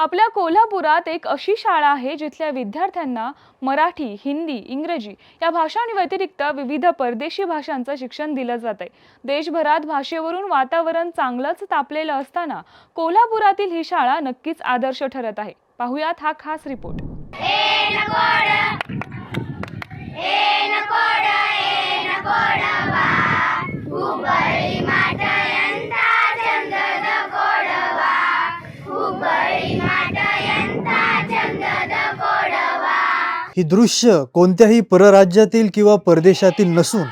आपल्या कोल्हापुरात एक अशी शाळा आहे जिथल्या विद्यार्थ्यांना मराठी हिंदी इंग्रजी या भाषांव्यतिरिक्त विविध परदेशी भाषांचं शिक्षण दिलं जात आहे देशभरात भाषेवरून वातावरण चांगलंच तापलेलं असताना कोल्हापुरातील ही शाळा नक्कीच आदर्श ठरत आहे. पाहुयात हा खास रिपोर्ट. ही दृश्य कोणत्याही परराज्यातील किंवा परदेशातील नसून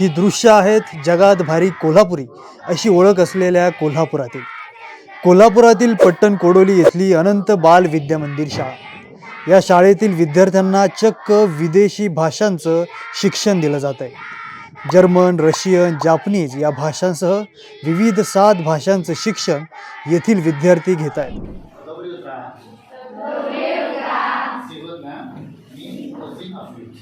ही दृश्य आहेत जगात भारी कोल्हापुरी अशी ओळख असलेल्या कोल्हापुरातील. कोल्हापुरातील पट्टण कोडोली येथली अनंत बाल विद्या मंदिर शाळा. या शाळेतील विद्यार्थ्यांना चक्क विदेशी भाषांचं शिक्षण दिलं जात आहे जर्मन रशियन जापनीज या भाषांसह विविध सात भाषांचं शिक्षण येथील विद्यार्थी घेत आहेत Civil Man means the thing of it.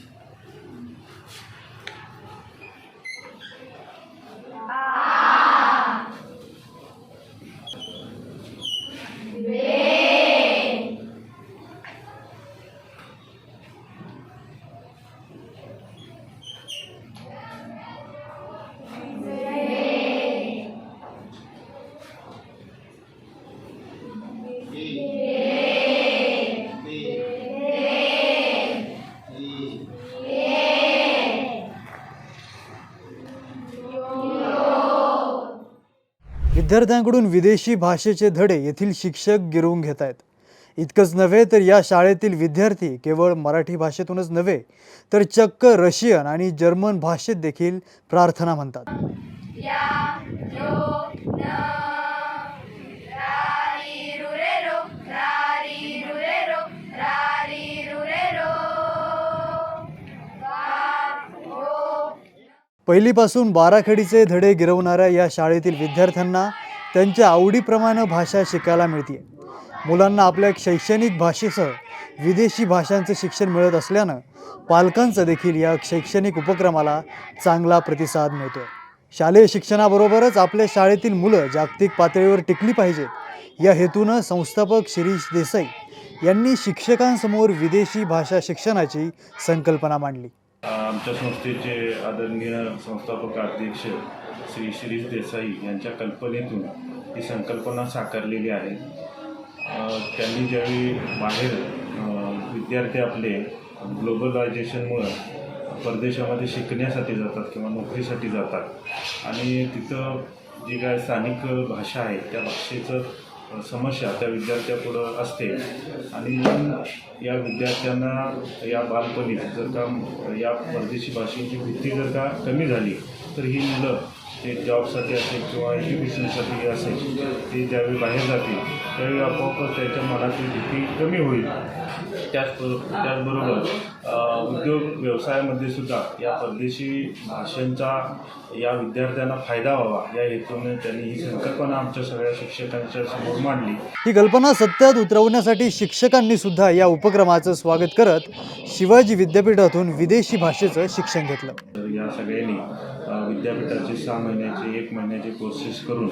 विद्यार्थ्यांकडून विदेशी भाषेचे धडे येथील शिक्षक गिरवून घेत आहेत. इतकंच नव्हे तर या शाळेतील विद्यार्थी केवळ मराठी भाषेतूनच नव्हे तर चक्क रशियन आणि जर्मन भाषेत देखील प्रार्थना म्हणतात. पहिलीपासून बाराखडीचे धडे गिरवणाऱ्या या शाळेतील विद्यार्थ्यांना त्यांच्या आवडीप्रमाणे भाषा शिकायला मिळते मुलांना आपल्या शैक्षणिक भाषेसह विदेशी भाषांचं शिक्षण मिळत असल्यानं पालकांचा देखील या शैक्षणिक उपक्रमाला चांगला प्रतिसाद मिळतो शालेय शिक्षणाबरोबरच आपल्या शाळेतील मुलं जागतिक पातळीवर टिकली पाहिजेत. या हेतूनं संस्थापक शिरीष देसाई यांनी शिक्षकांसमोर विदेशी भाषा शिक्षणाची संकल्पना मांडली. आमच्या संस्थेचे आदरणीय संस्थापक अध्यक्ष श्री शिरीष देसाई यांच्या कल्पनेतून ही संकल्पना साकारलेली आहे. त्यांनी ज्यावेळी बाहेर विद्यार्थी आपले ग्लोबलायझेशनमुळं परदेशामध्ये शिकण्यासाठी जातात किंवा नोकरीसाठी जातात आणि तिथं जी काय स्थानिक भाषा आहे त्या भाषेचं समस्या त्या विद्यार्थ्यापुढं असते. आणि या विद्यार्थ्यांना या बालपणी जर का या परदेशी भाषेची भीती जर का कमी झाली तर ही मुलं ते जॉबसाठी असेल किंवा एज्युकेशनसाठी असेल ते ज्यावेळी बाहेर जातील त्यावेळी आपोआपच त्याच्या मनातील भीती कमी होईल. त्याचबरोबर त्याचबरोबर उद्योग व्यवसायामध्ये सुद्धा या परदेशी भाषांचा या विद्यार्थ्यांना फायदा व्हावा या हेतूने त्यांनी ही संकल्पना आमच्या सगळ्या शिक्षकांच्या समोर मांडली. ही कल्पना सत्यात उतरवण्यासाठी शिक्षकांनी सुद्धा या उपक्रमाचं स्वागत करत शिवाजी विद्यापीठातून विदेशी भाषेचं शिक्षण घेतलं. या सगळ्यांनी विद्यापीठाचे सहा महिन्याचे एक महिन्याचे कोर्सेस करून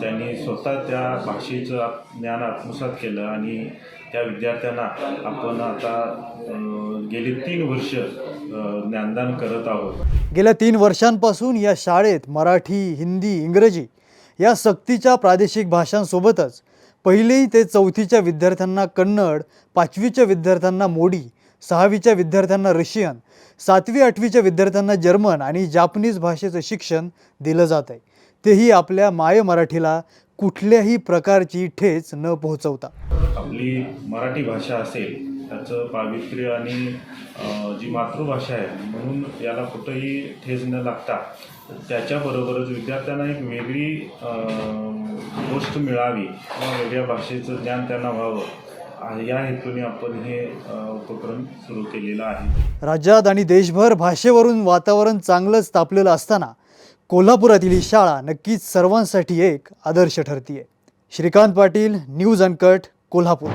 त्यांनी स्वतः त्या भाषेचं ज्ञान आत्मसात केलं आणि त्या विद्यार्थ्यांना आपण आता गेली तीन वर्ष ज्ञानदान करत आहोत. गेल्या तीन वर्षांपासून या शाळेत मराठी हिंदी इंग्रजी या सक्तीच्या प्रादेशिक भाषांसोबतच पहिलेही ते चौथीच्या विद्यार्थ्यांना कन्नड पाचवीच्या विद्यार्थ्यांना मोडी सहावीच्या विद्यार्थ्यांना रशियन सातवी आठवीच्या विद्यार्थ्यांना जर्मन आणि जापनीज भाषेचं शिक्षण दिलं जात आहे तेही आपल्या माय मराठीला कुठल्याही प्रकारची ठेच न पोहोचवता. आपली मराठी भाषा असेल त्याचं पावित्र्य आणि जी मातृभाषा आहे म्हणून याला कुठंही ठेच न लागता त्याच्याबरोबरच विद्यार्थ्यांना एक वेगळी गोष्ट मिळावी किंवा वेगळ्या भाषेचं ज्ञान त्यांना व्हावं या हेतूने आपण हे उपक्रम सुरू केलेला आहे. राज्यात आणि देशभर भाषेवरून वातावरण चांगलंच तापलेलं असताना कोल्हापुरातील ही शाळा नक्कीच सर्वांसाठी एक आदर्श ठरतीये. Shrikant Patil news uncut Kolhapur.